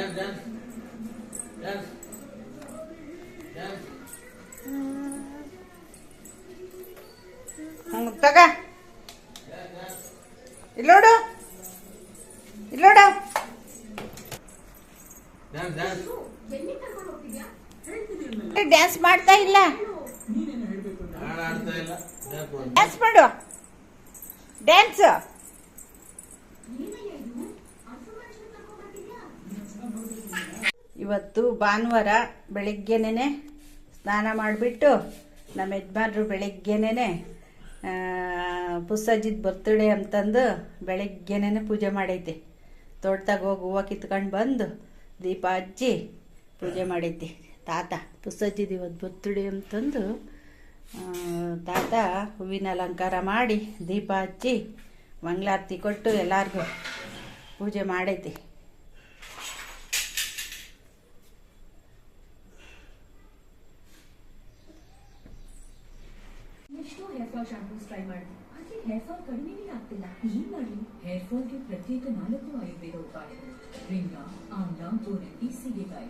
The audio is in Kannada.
Dance, dance. Dance. Dance. ಹಂಗ ತಗ. ಇಲ್ಲೋಡು. ಇಲ್ಲೋಡು. ಡ್ಯಾನ್ಸ್ ಮಾಡ್ತಾ ಇಲ್ಲ. ಡ್ಯಾನ್ಸ್ ಮಾಡು. ಡ್ಯಾನ್ಸ್ ಇವತ್ತು ಭಾನುವಾರ ಬೆಳಿಗ್ಗೆನೇ ಸ್ನಾನ ಮಾಡಿಬಿಟ್ಟು ನಮ್ಮ ಯಜಮಾನ್ರು ಬೆಳಿಗ್ಗೆನೇ ಪುಸ್ಸಜ್ಜಿದ ಬರ್ತಡೇ ಅಂತಂದು ಬೆಳಿಗ್ಗೆನೇ ಪೂಜೆ ಮಾಡೈತಿ. ತೋಟದಾಗ ಹೋಗಿ ಹೂವು ಕಿತ್ಕೊಂಡು ಬಂದು ದೀಪ ಹಚ್ಚಿ ಪೂಜೆ ಮಾಡೈತಿ. ತಾತ, ಪುಸ್ಸಜ್ಜಿದ ಇವತ್ತು ಬರ್ತಡೇ ಅಂತಂದು ತಾತ ಹೂವಿನ ಅಲಂಕಾರ ಮಾಡಿ ದೀಪ ಹಚ್ಚಿ ಮಂಗಳಾರತಿ ಕೊಟ್ಟು ಎಲ್ಲರಿಗೂ ಪೂಜೆ ಮಾಡೈತಿ. ಹೇರ್ ಫಾಲ್ ಶಾಂಪೂಸ್ ಟ್ರೈ ಮಾಡಿದೆ ಆದ್ರೆ ಹೇರ್ ಫಾಲ್ ಕಡಿಮೆನೇ ಆಗ್ತಿಲ್ಲ ಏನ್ ಮಾಡಿ ಹೇರ್ ಫಾಲ್ಗೆ ಪ್ರತ್ಯೇಕ ನಾಲ್ಕು ಆಯುರ್ವೇದ ಉಪಾಯಗಳು ರಿಂಗ ಆಮ್ಲ ಗೋರಂಟಿ ಸೀಗೆಕಾಯಿ